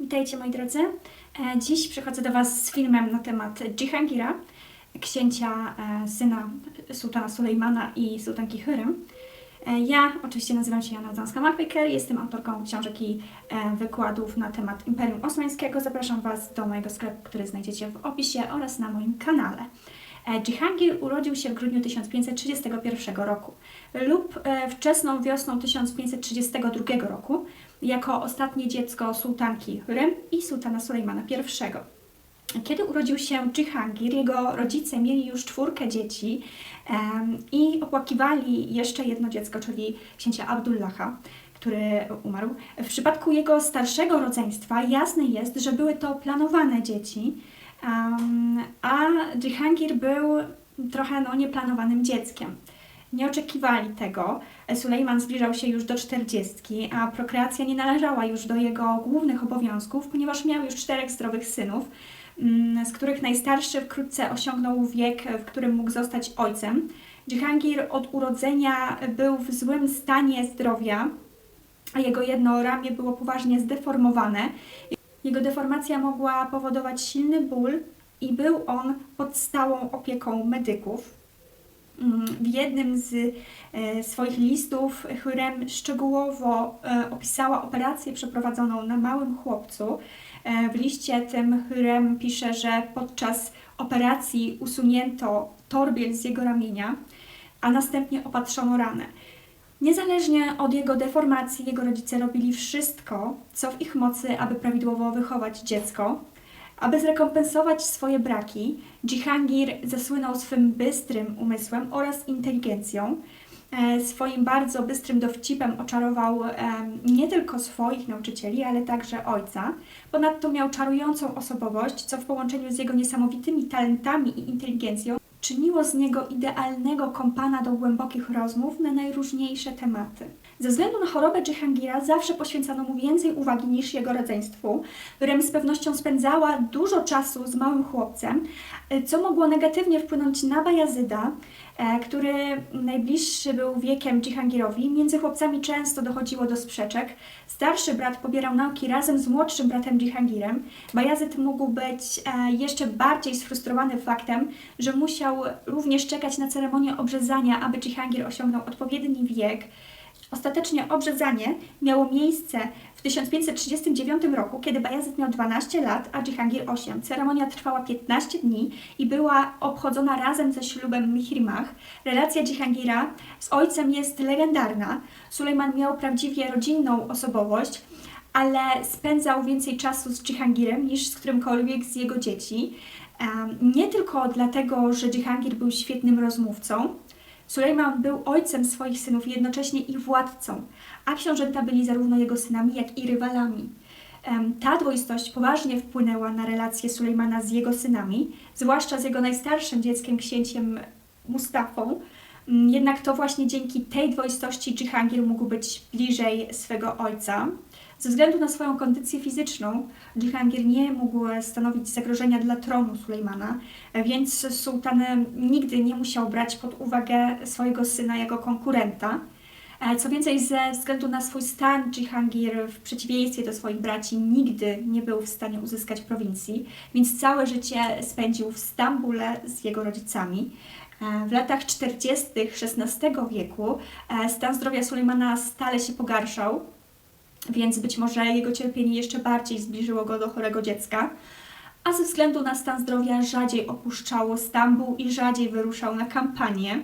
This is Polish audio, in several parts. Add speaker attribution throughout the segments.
Speaker 1: Witajcie moi drodzy. E, Dziś przychodzę do Was z filmem na temat Dżihangira, księcia e, syna sułtana Sulejmana i sułtanki Hyrem. E, Ja oczywiście nazywam się Jana Dzanska Makwyker, jestem autorką książek i wykładów na temat Imperium Osmańskiego. Zapraszam Was do mojego sklepu, który znajdziecie w opisie oraz na moim kanale. Dżihangir urodził się w grudniu 1531 roku lub wczesną wiosną 1532 roku jako ostatnie dziecko sułtanki Hürrem i sułtana Sulejmana I. Kiedy urodził się Dżihangir, jego rodzice mieli już czwórkę dzieci em, i opłakiwali jeszcze jedno dziecko, czyli księcia Abdullaha, który umarł. W przypadku jego starszego rodzeństwa jasne jest, że były to planowane dzieci, em, a Dżihangir był trochę no, nieplanowanym dzieckiem. Nie oczekiwali tego. Sulejman zbliżał się już do czterdziestki, a prokreacja nie należała już do jego głównych obowiązków, ponieważ miał już czterech zdrowych synów, mm, z których najstarszy wkrótce osiągnął wiek, w którym mógł zostać ojcem. Dżihangir od urodzenia był w złym stanie zdrowia, a jego jedno ramię było poważnie zdeformowane. Jego deformacja mogła powodować silny ból i był on pod stałą opieką medyków. Mm, W jednym z e, swoich listów Hürrem szczegółowo e, opisała operację przeprowadzoną na małym chłopcu. E, W liście tym Hürrem pisze, że podczas operacji usunięto torbiel z jego ramienia, a następnie opatrzono ranę. Niezależnie od jego deformacji, jego rodzice robili wszystko, co w ich mocy, aby prawidłowo wychować dziecko. Aby zrekompensować swoje braki, Dżihangir zasłynął swym bystrym umysłem oraz inteligencją. E, Swoim bardzo bystrym dowcipem oczarował nie tylko swoich nauczycieli, ale także ojca. Ponadto miał czarującą osobowość, co w połączeniu z jego niesamowitymi talentami i inteligencją czyniło z niego idealnego kompana do głębokich rozmów na najróżniejsze tematy. Ze względu na chorobę Dżihangira zawsze poświęcano mu więcej uwagi niż jego rodzeństwu, którym z pewnością spędzała dużo czasu z małym chłopcem, co mogło negatywnie wpłynąć na Bajazyda, e, który najbliższy był wiekiem Dżihangirowi. Między chłopcami często dochodziło do sprzeczek. Starszy brat pobierał nauki razem z młodszym bratem Dżihangirem. Bajazyd mógł być e, jeszcze bardziej sfrustrowany faktem, że musiał również czekać na ceremonię obrzezania, aby Dżihangir osiągnął odpowiedni wiek. Ostatecznie obrzezanie miało miejsce w 1539 roku, kiedy Bajazyd miał 12 lat, a Dżihangir 8. Ceremonia trwała 15 dni i była obchodzona razem ze ślubem Mihrimach. Relacja Dżihangira z ojcem jest legendarna. Sulejman miał prawdziwie rodzinną osobowość, ale spędzał więcej czasu z Dżihangirem niż z którymkolwiek z jego dzieci. Nie tylko dlatego, że Dżihangir był świetnym rozmówcą, Sulejman był ojcem swoich synów i jednocześnie ich władcą, a książęta byli zarówno jego synami, jak i rywalami. Ta dwoistość poważnie wpłynęła na relacje Sulejmana z jego synami, zwłaszcza z jego najstarszym dzieckiem, księciem Mustafą. Mm, Jednak to właśnie dzięki tej dwoistości Dżihangir mógł być bliżej swego ojca. Ze względu na swoją kondycję fizyczną, Dżihangir nie mógł stanowić zagrożenia dla tronu Sulejmana, więc sułtan nigdy nie musiał brać pod uwagę swojego syna jako konkurenta. E, Co więcej, ze względu na swój stan, Dżihangir w przeciwieństwie do swoich braci nigdy nie był w stanie uzyskać prowincji, więc całe życie spędził w Stambule z jego rodzicami. E, W latach 40. XVI wieku e, stan zdrowia Sulejmana stale się pogarszał, więc być może jego cierpienie jeszcze bardziej zbliżyło go do chorego dziecka. A ze względu na stan zdrowia rzadziej opuszczał Stambuł i rzadziej wyruszał na kampanię.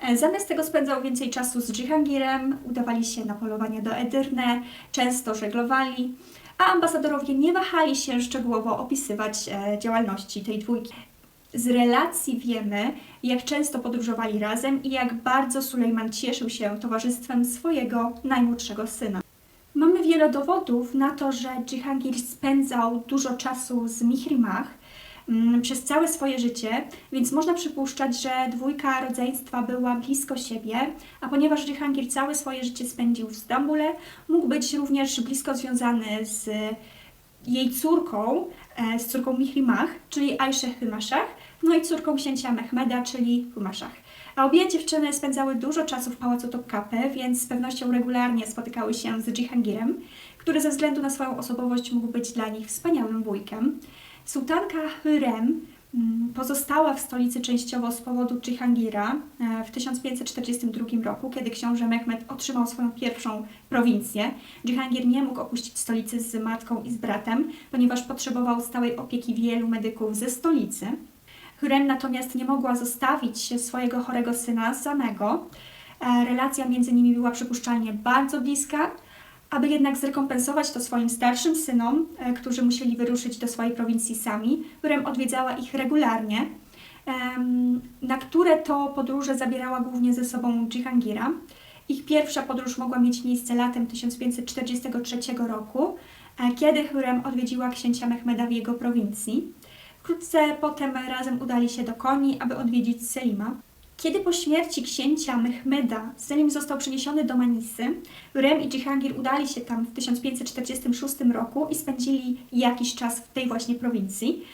Speaker 1: E, Zamiast tego spędzał więcej czasu z Dżihangirem, udawali się na polowania do Edirne, często żeglowali, a ambasadorowie nie wahali się szczegółowo opisywać e, działalności tej dwójki. Z relacji wiemy, jak często podróżowali razem i jak bardzo Sulejman cieszył się towarzystwem swojego najmłodszego syna. Mamy wiele dowodów na to, że Dżihangir spędzał dużo czasu z Mihrimach mm, przez całe swoje życie, więc można przypuszczać, że dwójka rodzeństwa była blisko siebie, a ponieważ Dżihangir całe swoje życie spędził w Stambule, mógł być również blisko związany z jej córką, e, z córką Mihrimach, czyli Ajsze Hymaszach, no i córką księcia Mehmeda, czyli Humaszach. A obie dziewczyny spędzały dużo czasu w pałacu Topkapi, więc z pewnością regularnie spotykały się z Dżihangirem, który ze względu na swoją osobowość mógł być dla nich wspaniałym wujkiem. Sułtanka Hürrem mm, pozostała w stolicy częściowo z powodu Dżihangira e, w 1542 roku, kiedy książę Mehmed otrzymał swoją pierwszą prowincję. Dżihangir nie mógł opuścić stolicy z matką i z bratem, ponieważ potrzebował stałej opieki wielu medyków ze stolicy. Hürrem natomiast nie mogła zostawić swojego chorego syna samego. E, Relacja między nimi była przypuszczalnie bardzo bliska, aby jednak zrekompensować to swoim starszym synom, e, którzy musieli wyruszyć do swojej prowincji sami, Hürrem odwiedzała ich regularnie, na które to podróże zabierała głównie ze sobą Dżihangira. Ich pierwsza podróż mogła mieć miejsce latem 1543 roku, e, kiedy Hürrem odwiedziła księcia Mehmeda w jego prowincji. Wkrótce potem razem udali się do Koni, aby odwiedzić Selima. Kiedy po śmierci księcia Mehmeda Selim został przeniesiony do Manisy, Rem i Dżihangir udali się tam w 1546 roku i spędzili jakiś czas w tej właśnie prowincji.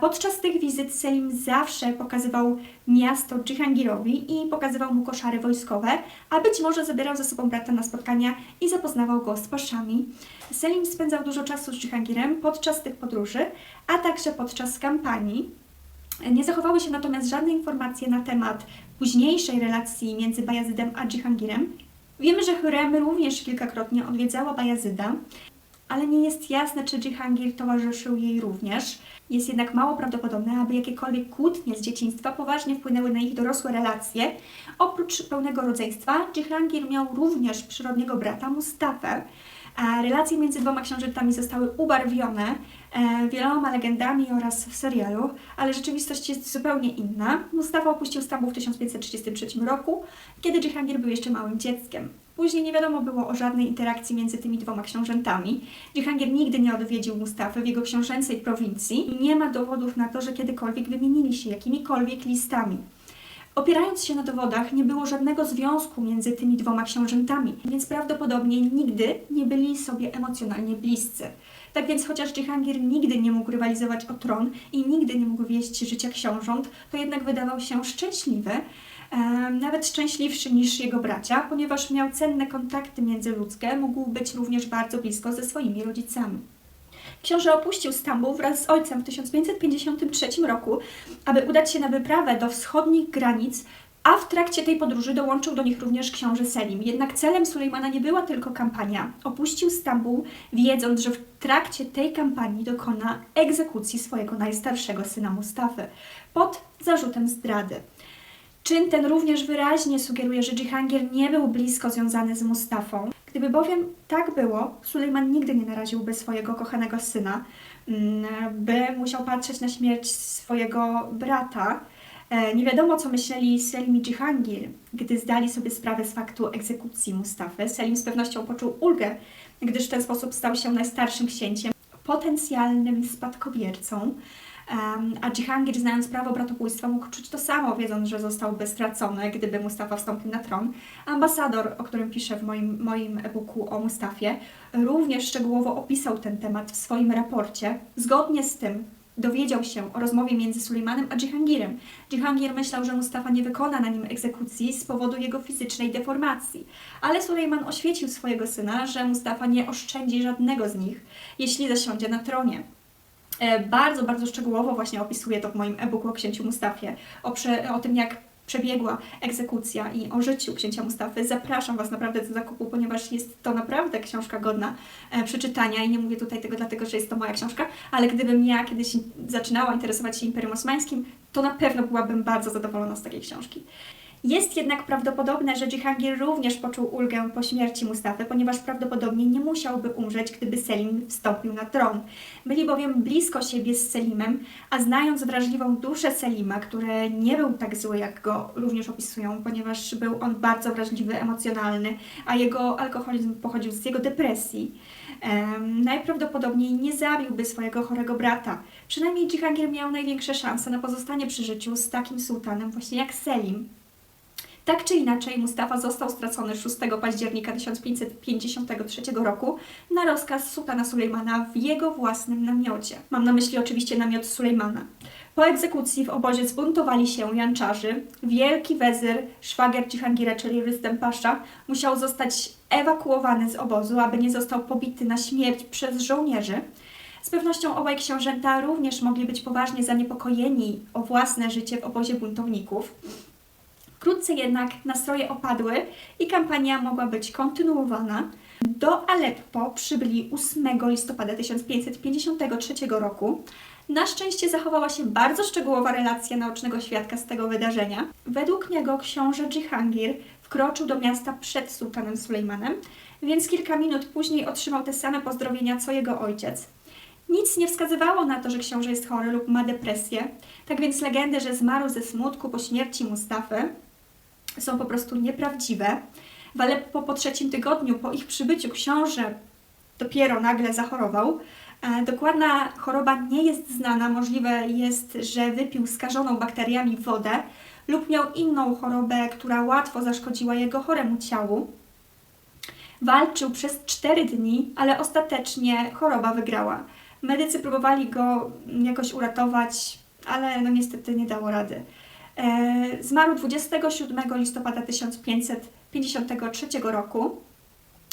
Speaker 1: Podczas tych wizyt Selim zawsze pokazywał miasto Dżihangirowi i pokazywał mu koszary wojskowe, a być może zabierał ze sobą brata na spotkania i zapoznawał go z paszami. Selim spędzał dużo czasu z Dżihangirem podczas tych podróży, a także podczas kampanii. Nie zachowały się natomiast żadne informacje na temat późniejszej relacji między Bajazydem a Dżihangirem. Wiemy, że Hürrem również kilkakrotnie odwiedzała Bajazyda, ale nie jest jasne, czy Dżihangir towarzyszył jej również. Jest jednak mało prawdopodobne, aby jakiekolwiek kłótnie z dzieciństwa poważnie wpłynęły na ich dorosłe relacje. Oprócz pełnego rodzeństwa, Dżihangir miał również przyrodniego brata Mustafę. A relacje między dwoma książętami zostały ubarwione e, wieloma legendami oraz w serialu, ale rzeczywistość jest zupełnie inna. Mustafa opuścił Stambuł w 1533 roku, kiedy Dżihangir był jeszcze małym dzieckiem. Później nie wiadomo było o żadnej interakcji między tymi dwoma książętami. Dżihangir nigdy nie odwiedził Mustafy w jego książęcej prowincji i nie ma dowodów na to, że kiedykolwiek wymienili się jakimikolwiek listami. Opierając się na dowodach, nie było żadnego związku między tymi dwoma książętami, więc prawdopodobnie nigdy nie byli sobie emocjonalnie bliscy. Tak więc chociaż Dżihangir nigdy nie mógł rywalizować o tron i nigdy nie mógł wieść życia książąt, to jednak wydawał się szczęśliwy, nawet szczęśliwszy niż jego bracia, ponieważ miał cenne kontakty międzyludzkie, mógł być również bardzo blisko ze swoimi rodzicami. Książę opuścił Stambuł wraz z ojcem w 1553 roku, aby udać się na wyprawę do wschodnich granic, a w trakcie tej podróży dołączył do nich również książę Selim. Jednak celem Sulejmana nie była tylko kampania. Opuścił Stambuł, wiedząc, że w trakcie tej kampanii dokona egzekucji swojego najstarszego syna Mustafy pod zarzutem zdrady. Czyn ten również wyraźnie sugeruje, że Dżihangir nie był blisko związany z Mustafą. Gdyby bowiem tak było, Sulejman nigdy nie naraziłby swojego kochanego syna, mm, by musiał patrzeć na śmierć swojego brata. E, Nie wiadomo, co myśleli Selim i Dżihangir, gdy zdali sobie sprawę z faktu egzekucji Mustafy. Selim z pewnością poczuł ulgę, gdyż w ten sposób stał się najstarszym księciem, potencjalnym spadkobiercą. A Dżihangir, znając prawo bratobójstwa, mógł czuć to samo, wiedząc, że zostałby stracony, gdyby Mustafa wstąpił na tron. Ambasador, o którym piszę w moim, moim e-booku o Mustafie, również szczegółowo opisał ten temat w swoim raporcie. Zgodnie z tym dowiedział się o rozmowie między Sulejmanem a Dżihangirem. Dżihangir myślał, że Mustafa nie wykona na nim egzekucji z powodu jego fizycznej deformacji, ale Sulejman oświecił swojego syna, że Mustafa nie oszczędzi żadnego z nich, jeśli zasiądzie na tronie. E, Bardzo, bardzo szczegółowo właśnie opisuję to w moim e-booku o księciu Mustafie, o, o tym jak przebiegła egzekucja i o życiu księcia Mustafy. Zapraszam Was naprawdę do zakupu, ponieważ jest to naprawdę książka godna e, przeczytania i nie mówię tutaj tego dlatego, że jest to moja książka, ale gdybym ja kiedyś zaczynała interesować się Imperium Osmańskim, to na pewno byłabym bardzo zadowolona z takiej książki. Jest jednak prawdopodobne, że Dżihangir również poczuł ulgę po śmierci Mustafy, ponieważ prawdopodobnie nie musiałby umrzeć, gdyby Selim wstąpił na tron. Byli bowiem blisko siebie z Selimem, a znając wrażliwą duszę Selima, który nie był tak zły, jak go również opisują, ponieważ był on bardzo wrażliwy, emocjonalny, a jego alkoholizm pochodził z jego depresji, najprawdopodobniej nie zabiłby swojego chorego brata. Przynajmniej Dżihangir miał największe szanse na pozostanie przy życiu z takim sułtanem właśnie jak Selim. Tak czy inaczej, Mustafa został stracony 6 października 1553 roku na rozkaz sułtana Sulejmana w jego własnym namiocie. Mam na myśli oczywiście namiot Sulejmana. Po egzekucji w obozie zbuntowali się janczarzy. Wielki wezyr, szwagier Cihangira, czyli Rystem Pasza, musiał zostać ewakuowany z obozu, aby nie został pobity na śmierć przez żołnierzy. Z pewnością obaj książęta również mogli być poważnie zaniepokojeni o własne życie w obozie buntowników. Wkrótce jednak nastroje opadły i kampania mogła być kontynuowana. Do Aleppo przybyli 8 listopada 1553 roku. Na szczęście zachowała się bardzo szczegółowa relacja naocznego świadka z tego wydarzenia. Według niego książę Dżihangir wkroczył do miasta przed sułtanem Sulejmanem, więc kilka minut później otrzymał te same pozdrowienia co jego ojciec. Nic nie wskazywało na to, że książę jest chory lub ma depresję, tak więc legendy, że zmarł ze smutku po śmierci Mustafy są po prostu nieprawdziwe. Aleppo po trzecim tygodniu po ich przybyciu książę dopiero nagle zachorował. E, Dokładna choroba nie jest znana. Możliwe jest, że wypił skażoną bakteriami wodę lub miał inną chorobę, która łatwo zaszkodziła jego choremu ciału. Walczył przez 4 dni, ale ostatecznie choroba wygrała. Medycy próbowali go jakoś uratować, ale no niestety nie dało rady. E, Zmarł 27 listopada 1553 roku.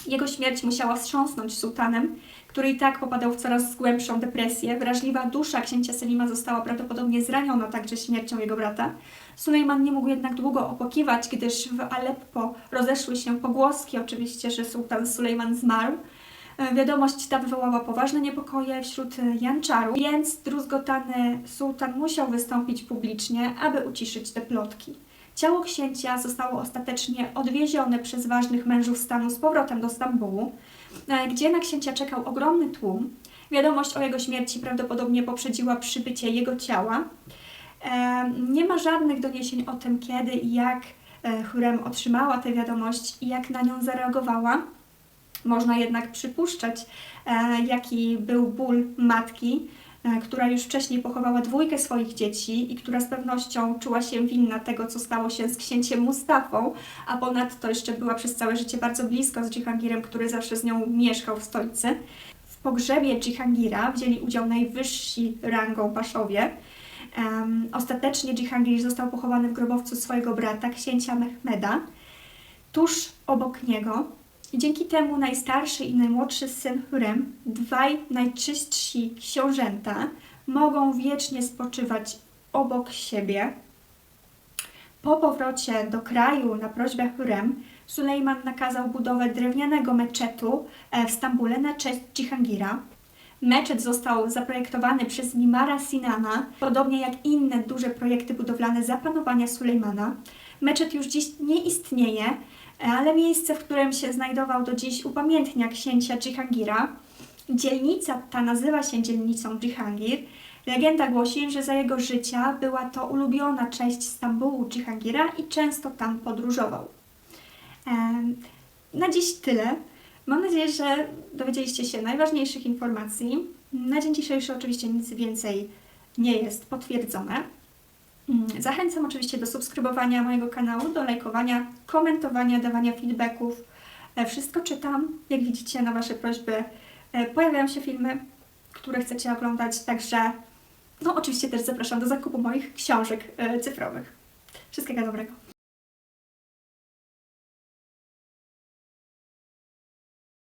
Speaker 1: Jego śmierć musiała wstrząsnąć sułtanem, który i tak popadał w coraz głębszą depresję. Wrażliwa dusza księcia Selima została prawdopodobnie zraniona także śmiercią jego brata. Sulejman nie mógł jednak długo opłakiwać, gdyż w Aleppo rozeszły się pogłoski oczywiście, że sułtan Sulejman zmarł. E, Wiadomość ta wywołała poważne niepokoje wśród e, janczarów, więc druzgotany sułtan musiał wystąpić publicznie, aby uciszyć te plotki. Ciało księcia zostało ostatecznie odwiezione przez ważnych mężów stanu z powrotem do Stambułu, e, gdzie na księcia czekał ogromny tłum. Wiadomość o jego śmierci prawdopodobnie poprzedziła przybycie jego ciała. Nie ma żadnych doniesień o tym, kiedy i jak Hurem otrzymała tę wiadomość i jak na nią zareagowała. Można jednak przypuszczać, e, jaki był ból matki, e, która już wcześniej pochowała dwójkę swoich dzieci i która z pewnością czuła się winna tego, co stało się z księciem Mustafą, a ponadto jeszcze była przez całe życie bardzo blisko z Dżihangirem, który zawsze z nią mieszkał w stolicy. W pogrzebie Dżihangira wzięli udział najwyżsi rangą paszowie. Em, ostatecznie Dżihangir został pochowany w grobowcu swojego brata, księcia Mehmeda. Tuż obok niego Dzięki temu najstarszy i najmłodszy syn Hurem, dwaj najczystsi książęta, mogą wiecznie spoczywać obok siebie. Po powrocie do kraju na prośbę Hurem, Sulejman nakazał budowę drewnianego meczetu e, w Stambule na cześć Dżihangira. Meczet został zaprojektowany przez Mimara Sinana, podobnie jak inne duże projekty budowlane za panowania Sulejmana. Meczet już dziś nie istnieje, ale miejsce, w którym się znajdował do dziś upamiętnia księcia Dżihangira. Dzielnica ta nazywa się dzielnicą Dżihangir. Legenda głosi, że za jego życia była to ulubiona część Stambułu Dżihangira i często tam podróżował. Na dziś tyle. Mam nadzieję, że dowiedzieliście się najważniejszych informacji. Na dzień dzisiejszy oczywiście nic więcej nie jest potwierdzone. Mm, Zachęcam oczywiście do subskrybowania mojego kanału, do lajkowania, komentowania, dawania feedbacków. E, Wszystko czytam. Jak widzicie, na Wasze prośby e, pojawiają się filmy, które chcecie oglądać, także no oczywiście też zapraszam do zakupu moich książek e, cyfrowych. Wszystkiego dobrego.